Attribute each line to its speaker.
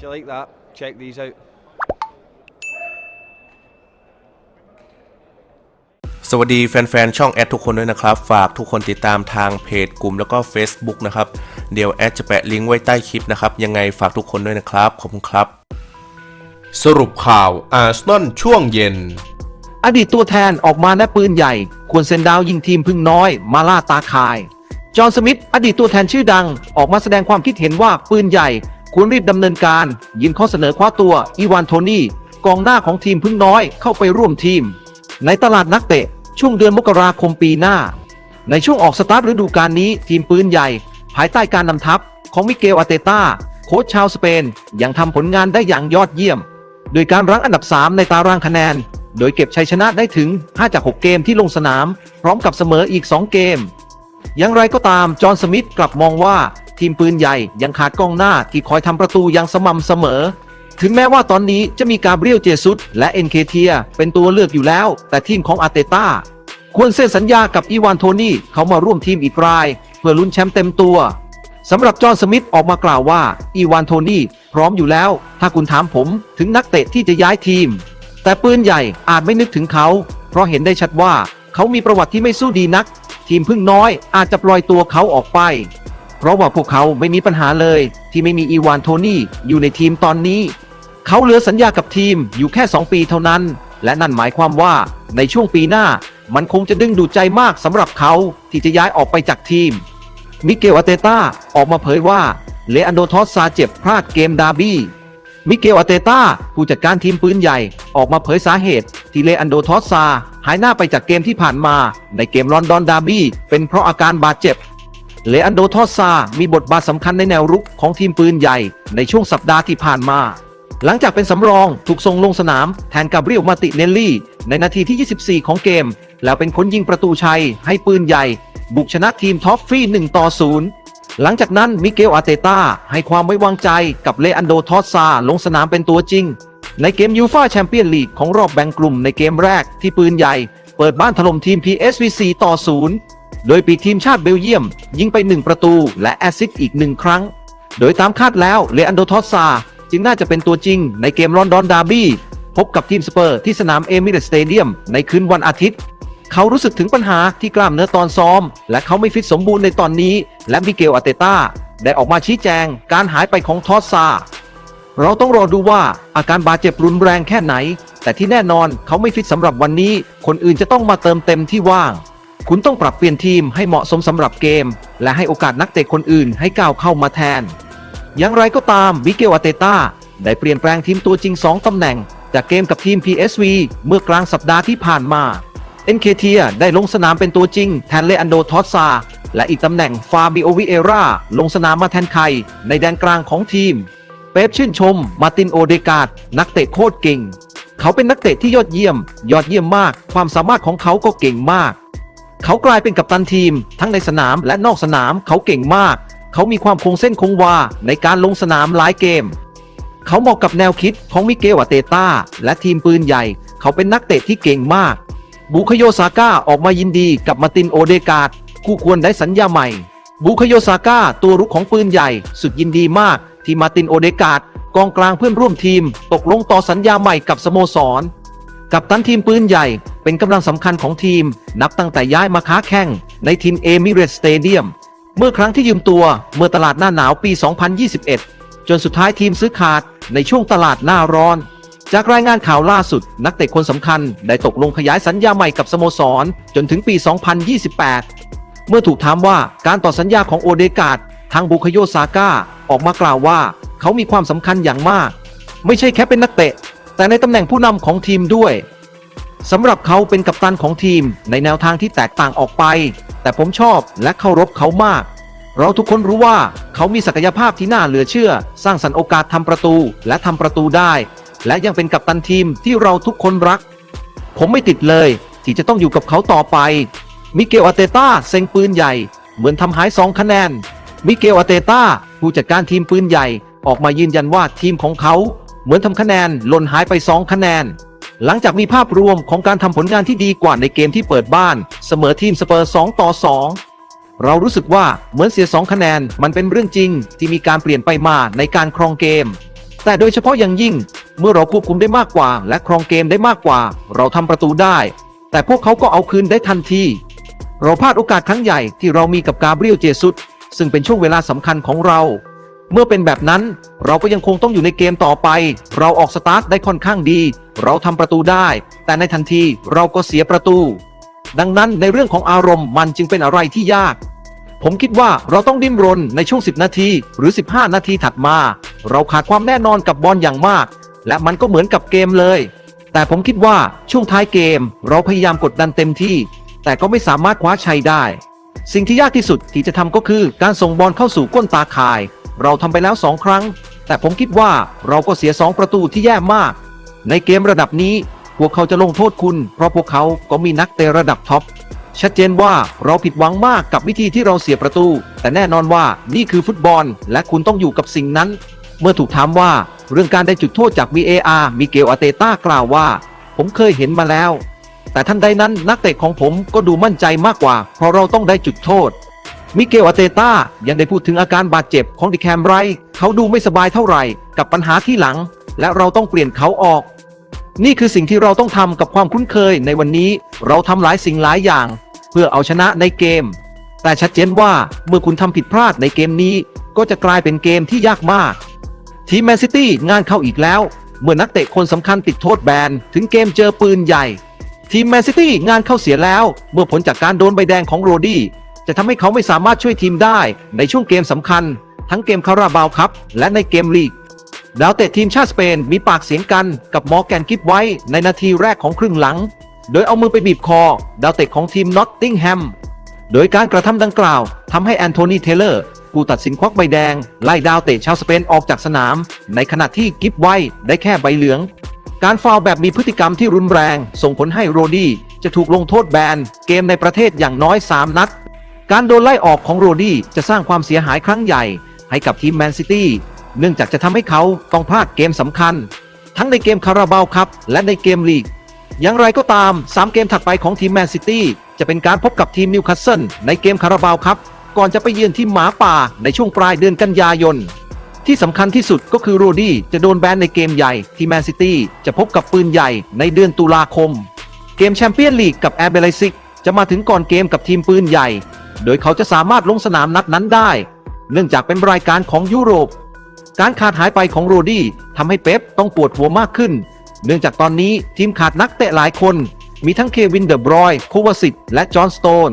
Speaker 1: If you like that, check these out.
Speaker 2: สวัสดีแฟนๆ ช่องแอดทุกคนด้วยนะครับ ฝากทุกคนติดตามทางเพจกลุ่มแล้วก็ Facebook นะครับ เดี๋ยวแอดจะแปะลิงก์ไว้ใต้คลิปนะครับ ยังไงฝากทุกคนด้วยนะครับ ขอบคุณครับ
Speaker 3: สรุปข่าวอาร์เซนอลช่วงเย็น
Speaker 4: อดีตตัวแทนออกมาแนปืนใหญ่ ควรเซ็นดาวยิงทีมพึ่งน้อย มาล่าตาคาย จอห์นสมิธอดีตตัวแทนชื่อดัง ออกมาแสดงความคิดเห็นว่าปืนใหญ่ ควรรีบดำเนินการยินข้อเสนอคว้าตัวอีวานโทนี่กองหน้าของทีมพึ่งน้อยเข้าไปร่วมทีม ในตลาดนักเตะ ช่วงเดือนมกราคมปีหน้า ในช่วงออกสตาร์ทฤดูกาลนี้ทีมปืนใหญ่ ภายใต้การนำทัพของมิเกลอาเตต้าโค้ชชาวสเปน ยังทำผลงานได้อย่างยอดเยี่ยม โดยการรั้งอันดับ 3 ในตารางคะแนน โดยเก็บชัยชนะได้ถึง 5 จาก 6 เกมที่ลงสนาม พร้อมกับเสมออีก 2 เกม อย่างไรก็ตามจอห์นสมิธกลับมองว่า ทีมปืนใหญ่ยังขาดกองหน้าที่คอยทำประตูอย่างสม่ำเสมอ ถึงแม้ว่าตอนนี้จะมีกาเบรียลเจซุสและเอ็นเคเทียเป็นตัวเลือกอยู่แล้ว แต่ทีมของอาร์เตต้าควรเซ็นสัญญากับอีวานโทนี่เขามาร่วมทีมอีกราย เพื่อลุ้นแชมป์เต็มตัวสำหรับจอห์นสมิธออกมากล่าวว่า อีวานโทนี่พร้อมอยู่แล้ว ถ้าคุณถามผมถึงนักเตะที่จะย้ายทีม แต่ปืนใหญ่อาจไม่นึกถึงเขา เพราะเห็นได้ชัดว่าเขามีประวัติที่ไม่สู้ดีนัก ทีมพึ่งน้อยอาจจะปล่อยตัวเขาออกไป เพราะว่าพวกเขาไม่มีปัญหาเลยที่ไม่มีอีวานโทนี่อยู่ในทีมตอนนี้ เขาเหลือสัญญากับทีมอยู่แค่ 2 ปีเท่านั้น และนั่นหมายความว่าในช่วงปีหน้า มันคงจะดึงดูดใจมากสำหรับเขาที่จะย้ายออกไปจากทีม มิเกลอาเตต้าออกมาเผยว่าเลอันโดทอสซาเจ็บพลาดเกมดาร์บี้มิเกลอาเตต้าผู้จัดการทีมปืนใหญ่ออกมาเผยสาเหตุ ที่เลอันโดทอสซาหายหน้าไปจากเกมที่ผ่านมา ในเกมลอนดอนดาร์บี้เป็นเพราะอาการบาดเจ็บ เลอันโดทอสซา มีบทบาทสำคัญในแนวรุกของทีมปืนใหญ่ในช่วงสัปดาห์ที่ผ่านมา หลังจากเป็นสำรองถูกส่งลงสนามแทนกาเบรียลมาติเนลลี่ ในนาทีที่ 24 ของเกม แล้วเป็นคนยิงประตูชัยให้ปืนใหญ่ บุกชนะทีมท็อฟฟี่ 1 ต่อ 0 หลังจากนั้นมิเกลอาเตต้าให้ความไว้วางใจกับเลอันโดทอสซาลงสนามเป็นตัวจริง ในเกมยูฟาแชมเปี้ยนลีกของรอบแบ่งกลุ่มในเกมแรกที่ปืนใหญ่ เปิดบ้านถล่มทีม PSV 4ต่อ 0 โดยปีทีมชาติเบลเยียม ยิงไป 1 ประตูและแอซิสอีก 1 ครั้ง โดยตามคาดแล้วเลอันโดทอสซา จึงน่าจะเป็นตัวจริงในเกมลอนดอนดาร์บี้พบกับทีมสเปอร์ที่สนามเอมิเรตสเตเดียมในคืนวันอาทิตย์ เขารู้สึกถึงปัญหาที่กล้ามเนื้อตอนซ้อม และเขาไม่ฟิตสมบูรณ์ในตอนนี้ และมิเกลอาเตต้าได้ออกมาชี้แจงการหายไปของทอสซา เราต้องรอดูว่าอาการบาดเจ็บรุนแรงแค่ไหน แต่ที่แน่นอนเขาไม่ฟิตสำหรับวันนี้ คนอื่นจะต้องมาเติมเต็มที่ว่าง คุณต้องปรับเปลี่ยนทีมให้เหมาะสมสำหรับเกม และให้โอกาสนักเตะคนอื่นให้ก้าวเข้ามาแทน อย่างไรก็ตามมิเกลอาเตต้าได้เปลี่ยนแปลงทีมตัวจริง 2 ตำแหน่ง จากเกมกับทีม PSV เมื่อกลางสัปดาห์ที่ผ่านมาเอ็นเคเทียได้ลงสนามเป็นตัวจริง แทนเลอันโดทอสซาและอีกตำแหน่งฟาบิโอวิเอราลงสนามมาแทนไคในแดนกลางของทีม เป๊ปชื่นชม มาตินโอเดกาดนักเตะโคตรเก่ง เขาเป็นนักเตะที่ยอดเยี่ยม ยอดเยี่ยมมาก ความสามารถของเขาก็เก่งมาก เขากลายเป็นกัปตันทีม ทั้งในสนามและนอกสนามเขาเก่งมาก เขามีความคงเส้นคงวาในการลงสนามหลายเกม เขาเหมาะกับแนวคิดของมิเกลอาเตต้าและทีมปืนใหญ่ เขาเป็นนักเตะที่เก่งมาก บุคโยซาก้าออกมายินดีกับมาตินโอเดกาดคู่ควรได้สัญญาใหม่ บุคโยซาก้าตัวรุกของปืนใหญ่สุดยินดีมาก ที่มาตินโอเดกาดกองกลางเพื่อนร่วมทีม ตกลงต่อสัญญาใหม่กับสโมสร กับตันทีมปืนใหญ่ เป็นกำลังสำคัญของทีม นับตั้งแต่ย้ายมาค้าแข่งในทีมเอมิเรตสเตเดียมเมื่อครั้งที่ยืมตัวเมื่อตลาดหน้าหนาวปี 2021 จนสุดท้ายทีมซื้อขาดในช่วงตลาดหน้าร้อน จากรายงานข่าวล่าสุด นักเตะคนสำคัญได้ตกลงขยายสัญญาใหม่กับสโมสร จนถึงปี 2028 เมื่อถูกถามว่าการต่อสัญญาของโอเดกาดทางบุคโยซาก้าออกมากล่าวว่าเขามีความสำคัญอย่างมาก ไม่ใช่แค่เป็นนักเตะ แต่ในตำแหน่งผู้นำของทีมด้วย สำหรับเขาเป็นกัปตันของทีมในแนวทางที่แตกต่างออกไป แต่ผมชอบและเคารพเขามาก เราทุกคนรู้ว่าเขามีศักยภาพที่น่าเหลือเชื่อ สร้างสรรค์โอกาสทำประตูและทำประตูได้ และยังเป็นกัปตันทีมที่เราทุกคนรัก ผมไม่ติดเลย ที่จะต้องอยู่กับเขาต่อไป มิเกลอาเตต้าเซ็งปืนใหญ่ เหมือนทำหายสองคะแนน มิเกลอาเตต้าผู้จัดการทีมปืนใหญ่ ออกมายืนยันว่าทีมของเขา เหมือนทำคะแนนหล่นหายไป2คะแนน หลังจากมีภาพรวมของการทำผลงานที่ดีกว่าในเกมที่เปิดบ้าน เสมอทีมสเปอร์ 2 ต่อ 2 เรารู้สึกว่าเหมือนเสีย 2 คะแนนมันเป็นเรื่องจริงที่มีการเปลี่ยนไปมาในการครองเกม แต่โดยเฉพาะอย่างยิ่งเมื่อเราควบคุมได้มากกว่า และครองเกมได้มากกว่า เราทำประตูได้ แต่พวกเขาก็เอาคืนได้ทันที เราพลาดโอกาสครั้งใหญ่ที่เรามีกับกาเบรียลเจซุสซึ่งเป็นช่วงเวลาสำคัญของเรา เมื่อเป็นแบบนั้น เราก็ยังคงต้องอยู่ในเกมต่อไป เราออกสตาร์ทได้ค่อนข้างดี เราทำประตูได้ แต่ในทันทีเราก็เสียประตู ดังนั้นในเรื่องของอารมณ์มันจึงเป็นอะไรที่ยาก ผมคิดว่าเราต้องดิ้นรนในช่วง 10 นาทีหรือ 15 นาทีถัดมา เราขาดความแน่นอนกับบอลอย่างมาก และมันก็เหมือนกับเกมเลย แต่ผมคิดว่าช่วงท้ายเกม เราพยายามกดดันเต็มที่ แต่ก็ไม่สามารถคว้าชัยได้ สิ่งที่ยากที่สุดที่จะทำก็คือการส่งบอลเข้าสู่ก้นตาข่าย เราทำไปแล้วสองครั้ง แต่ผมคิดว่าเราก็เสียสองประตูที่แย่มาก ในเกมระดับนี้ พวกเขาจะลงโทษคุณ เพราะพวกเขาก็มีนักเตะระดับท็อปชัดเจนว่าเราผิดหวังมากกับวิธีที่เราเสียประตู แต่แน่นอนว่านี่คือฟุตบอล และคุณต้องอยู่กับสิ่งนั้น เมื่อถูกถามว่าเรื่องการได้จุดโทษจาก VAR มิเกลอาเตต้ากล่าวว่า ผมเคยเห็นมาแล้ว แต่ทันใดนั้นนักเตะของผมก็ดูมั่นใจมากกว่า เพราะเราต้องได้จุดโทษ มิเกลอาเตต้ายังได้พูดถึงอาการบาดเจ็บของดิแคมไร เขาดูไม่สบายเท่าไหร่กับปัญหาที่หลัง และเราต้องเปลี่ยนเขาออก นี่คือสิ่งที่เราต้องทำกับความคุ้นเคยในวันนี้ เราทำหลายสิ่งหลายอย่าง เพื่อเอาชนะในเกม แต่ชัดเจนว่าเมื่อคุณทำผิดพลาดในเกมนี้ ก็จะกลายเป็นเกมที่ยากมาก ทีมแมนซิตี้งานเข้าอีกแล้ว เมื่อนักเตะคนสำคัญติดโทษแบนถึงเกมเจอปืนใหญ่ทีมแมนซิตี้งานเข้าเสียแล้ว เมื่อผลจากการโดนใบแดงของโรดี้ จะทำให้เขาไม่สามารถช่วยทีมได้ในช่วงเกมสำคัญ ทั้งเกมคาราบาวครับ และในเกมลีกดาวเตะทีมชาติสเปนมีปากเสียงกันกับมอร์แกนกิฟไว้ในนาทีแรกของครึ่งหลัง โดยเอามือไปบีบคอ ดาวเตะของทีมนอตติงแฮม โดยการกระทำดังกล่าวทำให้แอนโทนีเทเลอร์ผู้ตัดสินควักใบแดง ไล่ดาวเตะชาวสเปนออกจากสนาม ในขณะที่กิฟไว้ได้แค่ใบเหลือง การฟาวแบบมีพฤติกรรมที่รุนแรง ส่งผลให้โรดี้จะถูกลงโทษแบนเกมในประเทศอย่างน้อย 3 นัด การโดนไล่ออกของโรดี้จะสร้างความเสียหายครั้งใหญ่ ให้กับทีมแมนซิตี้เนื่องจากจะทำให้เขาต้องพลาดเกมสำคัญ ทั้งในเกมคาราบาวครับและในเกมลีก อย่างไรก็ตาม 3 เกมถัดไปของทีมแมนซิตี้จะเป็นการพบกับทีมนิวคาสเซิลในเกมคาราบาวครับ ก่อนจะไปเยือนทีมหมาป่าในช่วงปลายเดือนกันยายน ที่สำคัญที่สุดก็คือโรดี้จะโดนแบนในเกมใหญ่ที่แมนซิตี้จะพบกับปืนใหญ่ในเดือนตุลาคม เกมแชมเปี้ยนลีกกับแอร์เบลซิกจะมาถึงก่อนเกมกับทีมปืนใหญ่ โดยเขาจะสามารถลงสนามนัดนั้นได้ เนื่องจากเป็นรายการของยุโรป การขาดหายไปของโรดี้ทำให้เป๊ปต้องปวดหัวมากขึ้น เนื่องจากตอนนี้ทีมขาดนักเตะหลายคน มีทั้งเควินเดอะบรอยน์โควาสิตและจอห์นสโตน